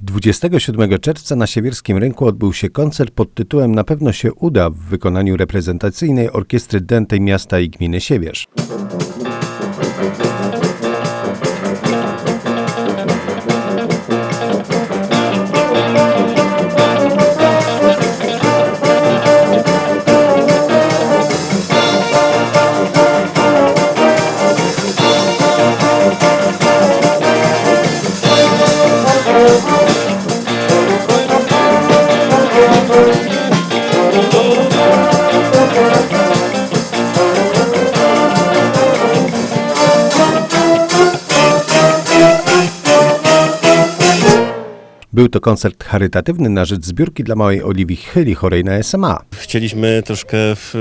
27 czerwca na Siewierskim Rynku odbył się koncert pod tytułem Na pewno się uda w wykonaniu reprezentacyjnej orkiestry dętej miasta i gminy Siewierz. Był to koncert charytatywny na rzecz zbiórki dla małej Oliwii Chyli chorej na SMA. Chcieliśmy troszkę, w,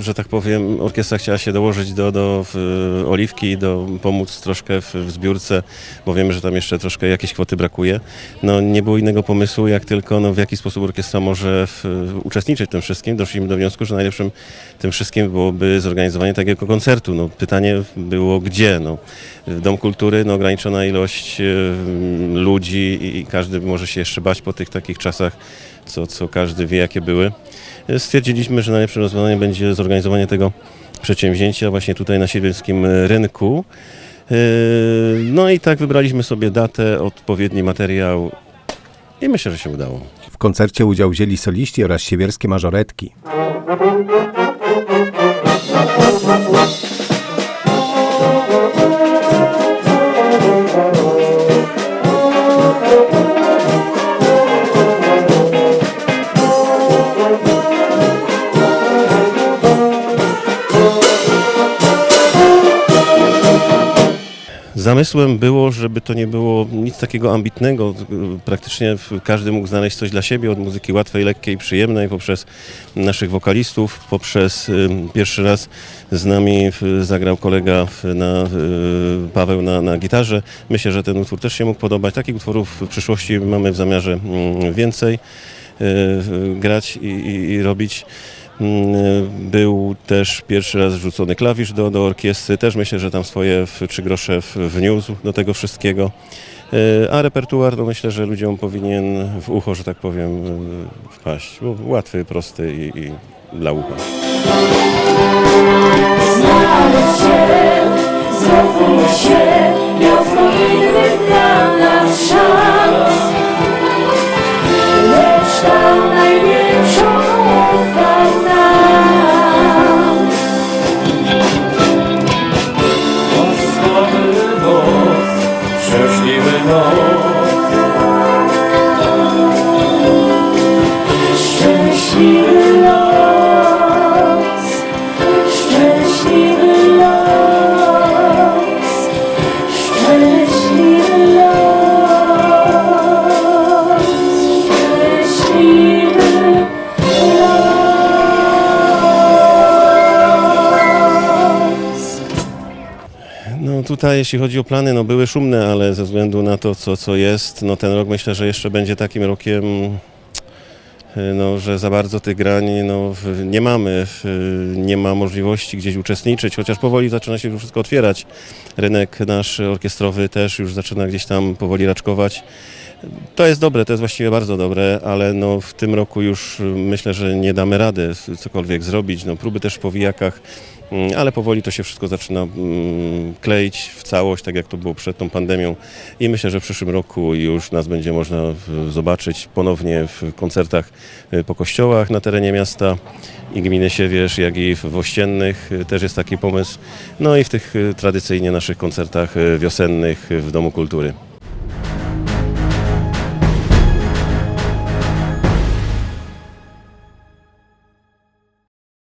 że tak powiem, orkiestra chciała się dołożyć do, do w, Oliwki, do pomóc troszkę w, w zbiórce, bo wiemy, że tam jeszcze troszkę jakieś kwoty brakuje. No nie było innego pomysłu, jak tylko no, w jaki sposób orkiestra może w, uczestniczyć w tym wszystkim. Doszliśmy do wniosku, że najlepszym tym wszystkim byłoby zorganizowanie takiego koncertu. No, pytanie było gdzie? No, Dom Kultury, no, ograniczona ilość e, ludzi i każdy może się jeszcze bać po tych takich czasach, co, co każdy wie jakie były. Stwierdziliśmy, że najlepszym rozwiązaniem będzie zorganizowanie tego przedsięwzięcia właśnie tutaj na siedlskim rynku. Yy, No i tak wybraliśmy sobie datę, odpowiedni materiał i myślę, że się udało. W koncercie udział wzięli soliści oraz siewierskie mażoretki. Zamysłem było, żeby to nie było nic takiego ambitnego. Praktycznie każdy mógł znaleźć coś dla siebie od muzyki łatwej, lekkiej, przyjemnej poprzez naszych wokalistów, poprzez pierwszy raz z nami zagrał kolega na, y, Paweł na, na gitarze. Myślę, że ten utwór też się mógł podobać. Takich utworów w przyszłości mamy w zamiarze mm, więcej y, grać i, i, i robić. Był też pierwszy raz wrzucony klawisz do, do orkiestry. Też myślę, że tam swoje trzy grosze wniósł do tego wszystkiego. E, A repertuar, no myślę, że ludziom powinien w ucho, że tak powiem, wpaść. Bo Łatwy, prosty i, i dla ucha. Znaleźć się, zrozumieć się, miał No tutaj jeśli chodzi o plany, no były szumne, ale ze względu na to, co, co jest, no ten rok myślę, że jeszcze będzie takim rokiem, e, no, że za bardzo tych grań no, nie mamy, nie ma możliwości gdzieś uczestniczyć, chociaż powoli zaczyna się już wszystko otwierać. Rynek nasz orkiestrowy też już zaczyna gdzieś tam powoli raczkować. To jest dobre, to jest właściwie bardzo dobre, ale no w tym roku już y, myślę, że nie damy rady cokolwiek zrobić. No próby też w powijakach, mm, ale powoli to się wszystko zaczyna mm, kleić w całość, tak jak to było przed tą pandemią. I myślę, że w przyszłym roku już nas będzie można zobaczyć ponownie w koncertach y, po kościołach na terenie miasta i gminy Siewierz, jak i w Ościennych y, też jest taki pomysł. No i w tych tradycyjnie naszych koncertach wiosennych w Domu Kultury.